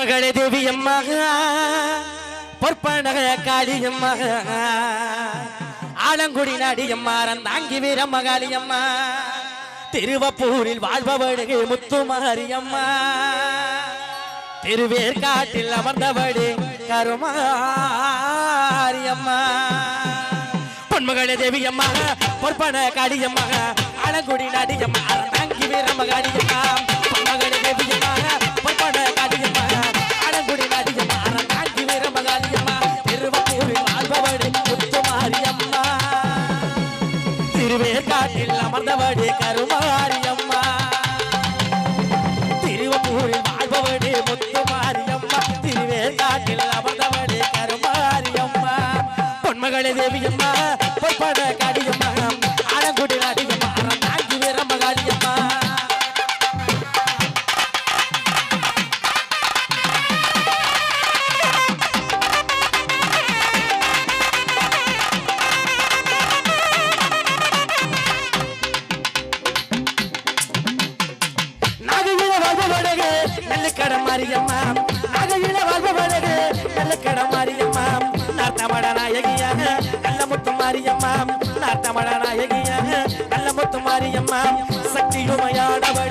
மகளே தேவி அம்மா பொற்பனக காளி காளியம்மா. ஆலங்குடி நாடி அம்மாறன் தாங்கி வீர மகாளி அம்மா திருவப்பூரில் வாழ்பவடுகு முத்துமாரி அம்மா திருவேற்காட்டில் அமர்ந்தபடி கருமாரி அம்மா பொன்மகளே தேவி அம்மா பொற்பன காடி அம்மா ஆலங்குடி நாடி அம்மா தாங்கி வீர மகாளி அம்மா திருவேற்காட்டில் அமர்ந்தவடு கருமாரியம்மா. திருவப்பூரில் வாழ்பவடு முத்துமாரியம்மா. திருவேற்காட்டில் அமர்ந்தவடு கருமாரியம்மா. பொன்மகளே தேவியம்மா பொற்பட மாரியம்மா. நகையில வாழ்பவடகு நெல்லுக்கட மாரியம்மா. நார்த்தமட நாயகியாக நல்ல முத்து மாரியம்மா. நார்த்தமட நாயகியாக நல்ல முத்து மாரியம்மா. சக்தியுமையாடவள்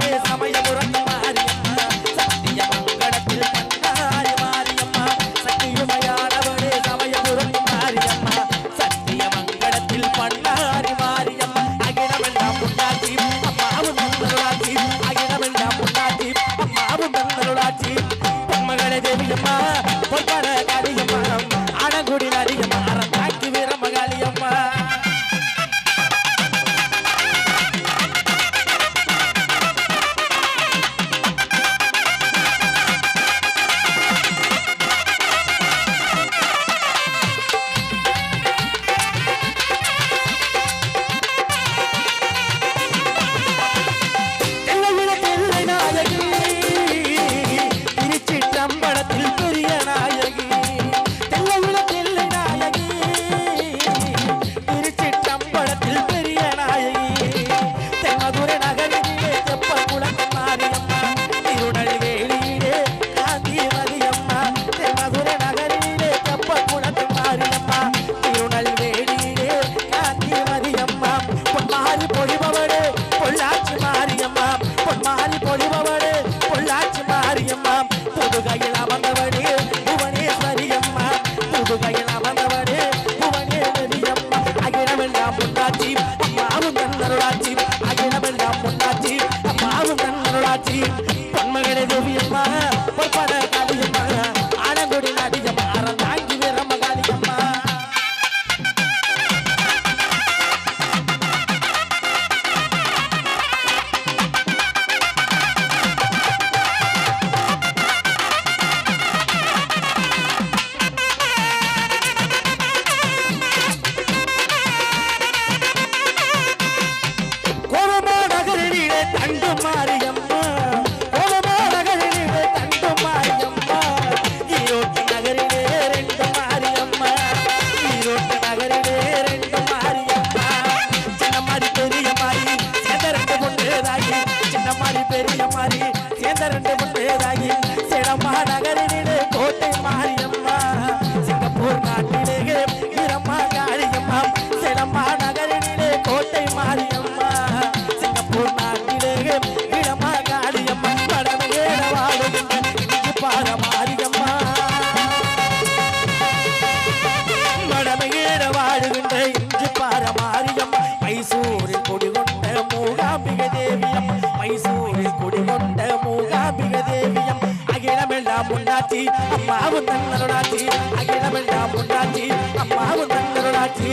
மைசூரில் குடிகொண்ட மூகாம்பிக தேவியம். மைசூரில் குடிகொண்ட மூகாம்பிக தேவியம். அகிலமெல்லாம் முன்னாச்சி அம்மாவும் தன்னருளாச்சி அகிலமெல்லாம் முன்னாச்சி அம்மாவும் தன்னருளாச்சி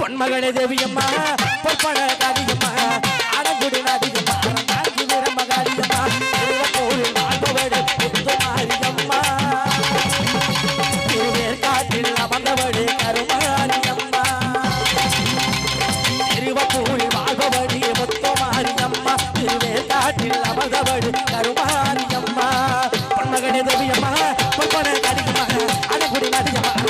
பொன்மகளே தேவியம்மா பொற்பட காதியம்மா அடங்குடி நாதியம்மா பொன்பன கடியம்மா அழகுடி நதியம்மா தாங்கி